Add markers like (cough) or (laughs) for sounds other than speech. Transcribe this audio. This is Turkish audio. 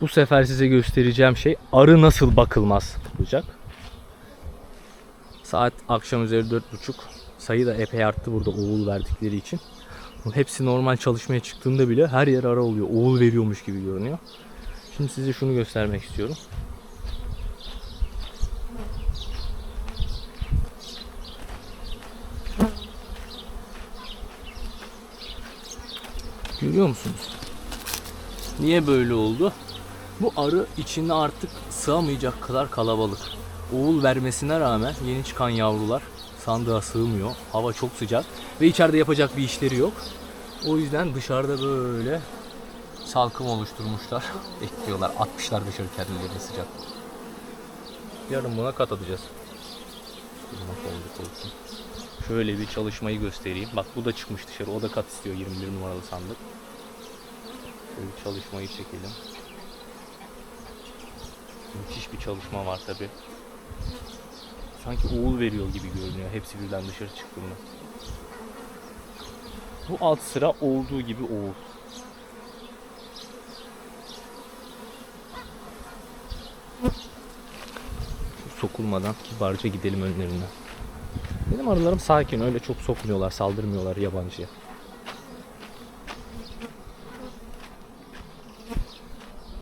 Bu sefer size göstereceğim şey arı nasıl bakılmaz olacak. Saat akşam üzeri 4.30. Sayı da epey arttı burada oğul verdikleri için. Hepsi normal çalışmaya çıktığında bile her yer ara oluyor. Oğul veriyormuş gibi görünüyor. Şimdi size şunu göstermek istiyorum. Görüyor musunuz? Niye böyle oldu? Bu arı içinde artık sığamayacak kadar kalabalık. Oğul vermesine rağmen yeni çıkan yavrular sandığa sığmıyor. Hava çok sıcak ve içeride yapacak bir işleri yok. O yüzden dışarıda böyle salkım oluşturmuşlar. (laughs) Bekliyorlar. Atmışlar dışarı kendilerini sıcak. Yarın buna kat atacağız. Şöyle bir çalışmayı göstereyim. Bak bu da çıkmış dışarı. O da kat istiyor 21 numaralı sandık. Şöyle çalışmayı çekelim. Müthiş bir çalışma var tabi. Sanki oğul veriyor gibi görünüyor. Hepsi birden dışarı çıktığında. Bu alt sıra olduğu gibi oğul. Sokulmadan kibarca gidelim önlerinden. Benim arılarım sakin öyle çok sokmuyorlar saldırmıyorlar yabancıya.